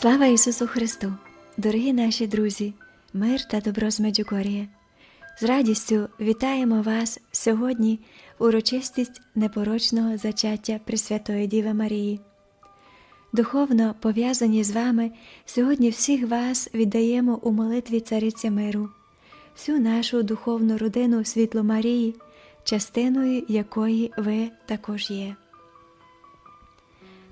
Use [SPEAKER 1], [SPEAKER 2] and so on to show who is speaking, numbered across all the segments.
[SPEAKER 1] Слава Ісусу Христу! Дорогі наші друзі, мир та добро з Меджугор'я! З радістю вітаємо вас сьогодні урочистість непорочного зачаття Пресвятої Діви Марії. Духовно пов'язані з вами сьогодні всіх вас віддаємо у молитві Цариці Миру, всю нашу духовну родину світло Марії, частиною якої ви також є.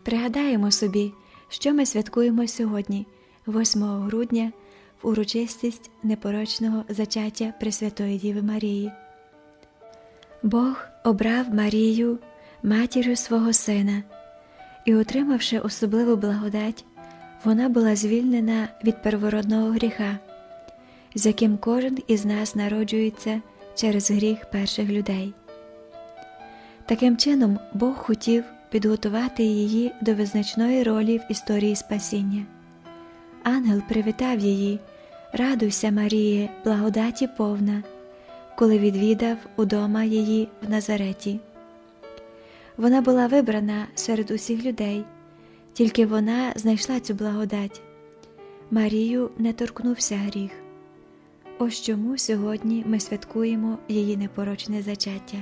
[SPEAKER 1] Пригадаємо собі, що ми святкуємо сьогодні, 8 грудня, в урочистість непорочного зачаття Пресвятої Діви Марії. Бог обрав Марію матір'ю свого сина, і, отримавши особливу благодать, вона була звільнена від первородного гріха, з яким кожен із нас народжується через гріх перших людей. Таким чином, Бог хотів підготувати її до визначної ролі в історії спасіння. Ангел привітав її, радуйся, Маріє, благодаті повна, коли відвідав удома її в Назареті. Вона була вибрана серед усіх людей, тільки вона знайшла цю благодать. Марію не торкнувся гріх. Ось чому сьогодні ми святкуємо її непорочне зачаття.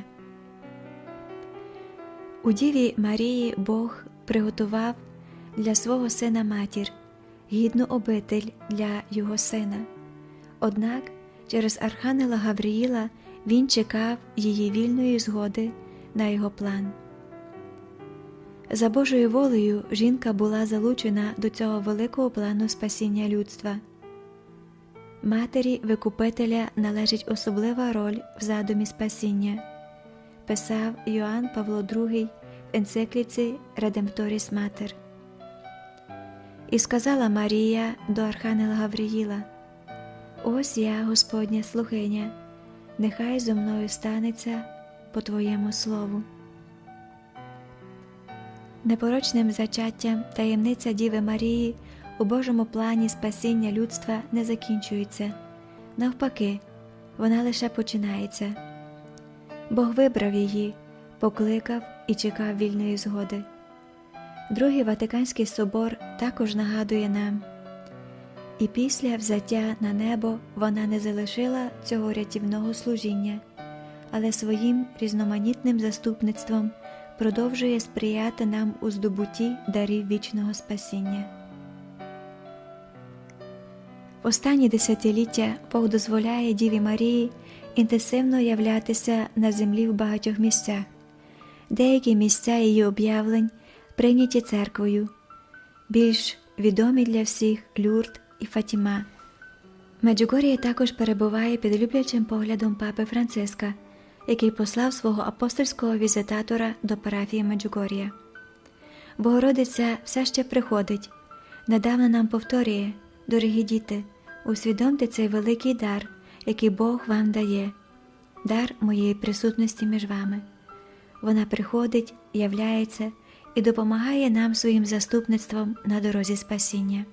[SPEAKER 1] У Діві Марії Бог приготував для свого сина матір гідну обитель для його сина. Однак через Архангела Гавриїла він чекав її вільної згоди на його план. За Божою волею жінка була залучена до цього великого плану спасіння людства. Матері Викупителя належить особлива роль в задумі спасіння писав Йоанн Павло II в енцикліці Редемпторіс Матер. І сказала Марія до Архангела Гавриїла: Ось я, Господня слухиня, нехай зо мною станеться по Твоєму слову. Непорочним зачаттям таємниця Діви Марії у Божому плані спасіння людства не закінчується, навпаки, вона лише починається. Бог вибрав її, покликав і чекав вільної згоди. Другий Ватиканський собор також нагадує нам, і після взяття на небо вона не залишила цього рятівного служіння, але своїм різноманітним заступництвом продовжує сприяти нам у здобутті дарів вічного спасіння. В останні десятиліття Бог дозволяє Діві Марії інтенсивно являтися на землі в багатьох місцях, деякі місця її об'явлень прийняті церквою, більш відомі для всіх Люрд і Фатіма. Меджугорія також перебуває під люблячим поглядом папи Франциска, який послав свого апостольського візитатора до парафії Меджугорія. Богородиця все ще приходить, недавно нам повторює, дорогі діти, усвідомте цей великий дар який Бог вам дає, дар моєї присутності між вами. Вона приходить, являється і допомагає нам своїм заступництвом на дорозі спасіння.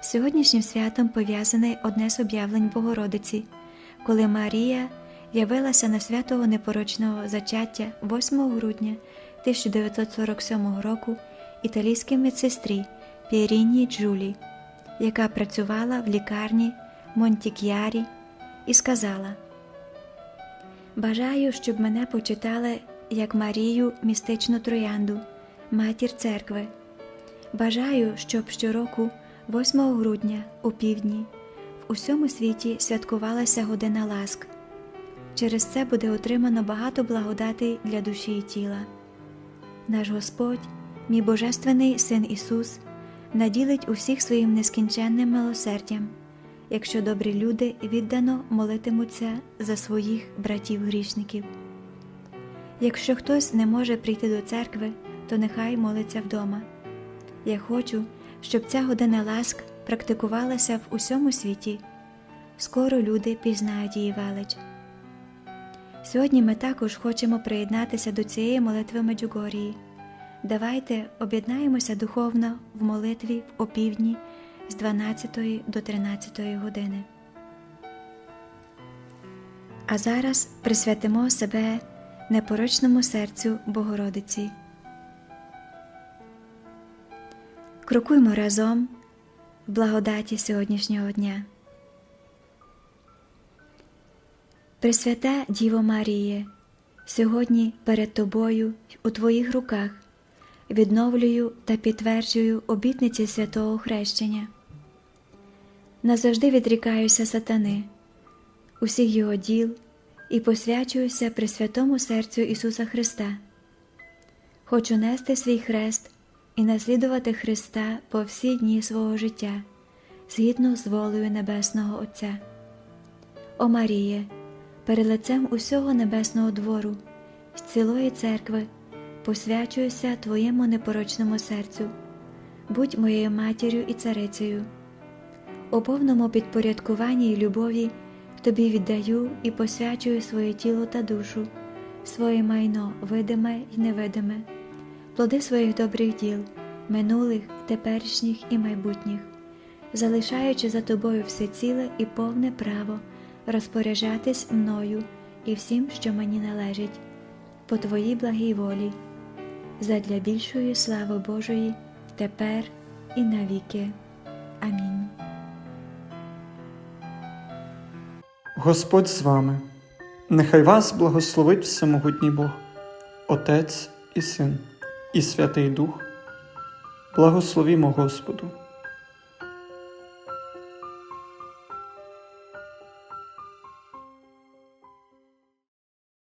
[SPEAKER 1] Сьогоднішнім святом пов'язане одне з об'явлень Богородиці, коли Марія явилася на святого непорочного зачаття 8 грудня 1947 року італійській медсестрі Піріні Джулі, яка працювала в лікарні Монтік'ярі і сказала: Бажаю, щоб мене почитали як Марію містичну троянду, матір церкви. Бажаю, щоб щороку, 8 грудня, у півдні, в усьому світі святкувалася година ласк. Через це буде отримано багато благодатей для душі і тіла. Наш Господь, мій Божественний Син Ісус, наділить усіх своїм нескінченним милосердям якщо добрі люди віддано молитимуться за своїх братів-грішників. Якщо хтось не може прийти до церкви, то нехай молиться вдома. Я хочу, щоб ця година ласк практикувалася в усьому світі. Скоро люди пізнають її велич. Сьогодні ми також хочемо приєднатися до цієї молитви Меджугорії. Давайте об'єднаємося духовно в молитві в опівдні з 12 до 13 години. А зараз присвятимо себе непорочному серцю Богородиці. Крокуймо разом в благодаті сьогоднішнього дня. Пресвята Діво Маріє, сьогодні перед Тобою у Твоїх руках відновлюю та підтверджую обітниці святого хрещення. Назавжди відрікаюся сатани, усіх його діл і посвячуюся Пресвятому серцю Ісуса Христа. Хочу нести свій хрест і наслідувати Христа по всі дні свого життя, згідно з волею Небесного Отця. О Маріє, перед лицем усього небесного двору, з цілої церкви, посвячуюся Твоєму непорочному серцю, будь моєю матір'ю і царицею. У повному підпорядкуванні й любові Тобі віддаю і посвячую своє тіло та душу, своє майно видиме й невидиме, плоди своїх добрих діл, минулих, теперішніх і майбутніх, залишаючи за тобою все ціле і повне право розпоряджатись мною і всім, що мені належить, по Твоїй благій волі, задля більшої слави Божої, тепер і навіки. Амінь.
[SPEAKER 2] Господь з вами, нехай вас благословить Всемогутній Бог, Отець і Син, і Святий Дух. Благословімо Господу.